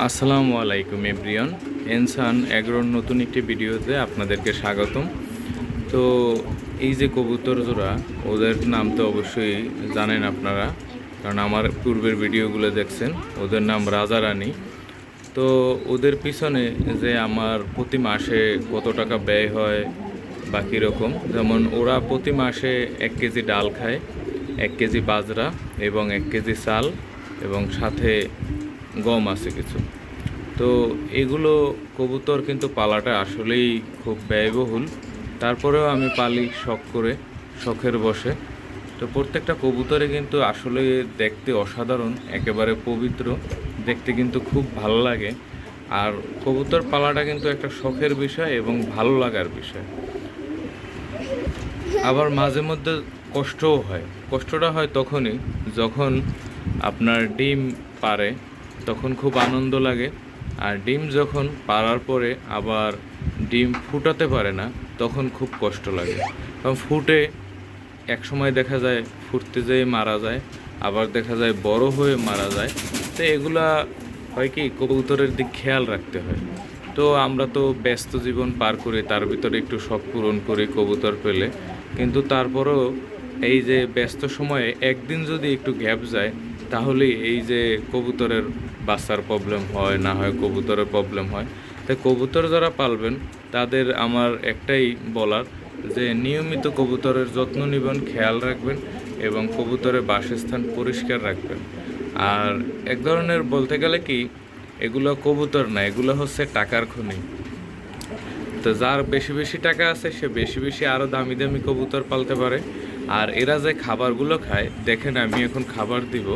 আসসালামু আলাইকুম এভরিয়ন এনসান এগ্রোর নতুন একটি ভিডিওতে আপনাদেরকে স্বাগতম। তো এই যে কবুতর জোড়া, ওদের নাম তো অবশ্যই জানেন আপনারা, কারণ আমার পূর্বের ভিডিওগুলো দেখছেন, ওদের নাম রাজা রানী তো ওদের পিছনে যে আমার প্রতি মাসে কত টাকা ব্যয় হয় বা কীরকম, যেমন ওরা প্রতি মাসে এক কেজি ডাল খায়, এক কেজি বাজরা এবং এক কেজি চাল এবং সাথে গম আছে কিছু। তো এগুলো কবুতর কিন্তু পালাটা আসলেই খুব ব্যয়বহুল। তারপরেও আমি পালি শখ করে, শখের বসে। তো প্রত্যেকটা কবুতরে কিন্তু আসলে দেখতে অসাধারণ, একেবারে পবিত্র, দেখতে কিন্তু খুব ভালো লাগে। আর কবুতর পালাটা কিন্তু একটা শখের বিষয় এবং ভালো লাগার বিষয়। আবার মাঝে মধ্যে কষ্টও হয়। কষ্টটা হয় তখনই যখন আপনার ডিম পারে তখন খুব আনন্দ লাগে। আর ডিম যখন পারার পরে আবার ডিম ফুটাতে পারে না, তখন খুব কষ্ট লাগে। কারণ ফুটে এক সময় দেখা যায় ফুটতে যেয়ে মারা যায়, আবার দেখা যায় বড় হয়ে মারা যায়। তো এগুলা হয় কি, কবুতরের দিক খেয়াল রাখতে হয়। তো আমরা তো ব্যস্ত জীবন পার করি তার ভিতরে একটু শখ পূরণ করি কবুতর পেলে। কিন্তু তারপরেও এই যে ব্যস্ত সময়ে একদিন যদি একটু গ্যাপ যায়, তাহলে এই যে কবুতরের বাচ্চার প্রবলেম হয়, না হয় কবুতরের প্রবলেম হয়। তাই কবুতর যারা পালবেন, তাদের আমার একটাই বলার যে নিয়মিত কবুতরের যত্ন নেবেন, খেয়াল রাখবেন এবং কবুতরের বাসস্থান পরিষ্কার রাখবেন। আর এক ধরনের বলতে গেলে কি, এগুলো কবুতর না, এগুলো হচ্ছে টাকার খনি। তো যার বেশি বেশি টাকা আছে, সে বেশি বেশি আরও দামি দামি কবুতর পালতে পারে। আর এরা যে খাবারগুলো খায়, দেখেন আমি এখন খাবার দিব।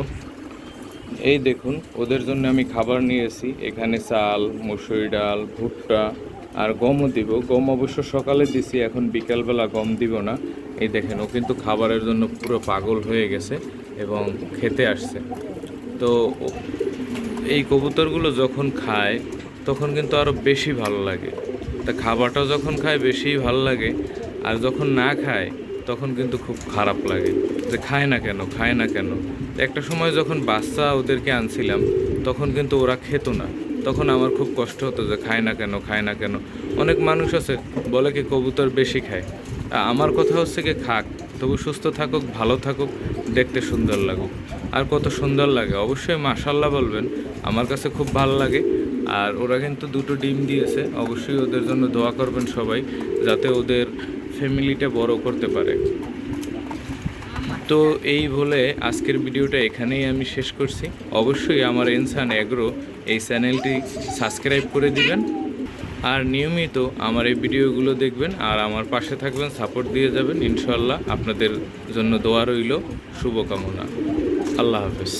এই দেখুন, ওদের জন্য আমি খাবার নিয়েছি এখানে চাল, মুসুরি ডাল, ভুট্টা আর গমও দিব। গম অবশ্য সকালে দিছি, এখন বিকালবেলা গম দিব না। এই দেখেন, ও কিন্তু খাবারের জন্য পুরো পাগল হয়ে গেছে এবং খেতে আসছে। তো এই কবুতরগুলো যখন খায়, তখন কিন্তু আরও বেশি ভালো লাগে। তা খাবারটা যখন খায় বেশি ভালো লাগে। আর যখন না খায়, তখন কিন্তু খুব খারাপ লাগে। যে খায় না কেন, খায় না কেন? একটা সময় যখন বাচ্চা ওদেরকে আনছিলাম, তখন কিন্তু ওরা খেত না। তখন আমার খুব কষ্ট হতো যে খায় না কেন, খায় না কেন। অনেক মানুষ আছে, বলে কি কবুতর বেশি খায়। আমার কথা হচ্ছে কি খাক, তবু সুস্থ থাকুক, ভালো থাকুক, দেখতে সুন্দর লাগুক। আর কত সুন্দর লাগে, অবশ্যই মাশাল্লাহ বলবেন, আমার কাছে খুব ভালো লাগে। আর ওরা কিন্তু দুটো ডিম দিয়েছে, অবশ্যই ওদের জন্য দোয়া করবেন সবাই, যাতে ওদের ফ্যামিলিটা বড় করতে পারে। তো এই বলে আজকের ভিডিওটা এখানেই আমি শেষ করছি। অবশ্যই আমার ইনসান অ্যাগ্রো এই চ্যানেলটি সাবস্ক্রাইব করে দিবেন। আর নিয়মিত আমার এই ভিডিওগুলো দেখবেন আর আমার পাশে থাকবেন সাপোর্ট দিয়ে যাবেন। ইনশাল্লাহ আপনাদের জন্য দোয়া রইল। শুভকামনা। আল্লাহ হাফেজ।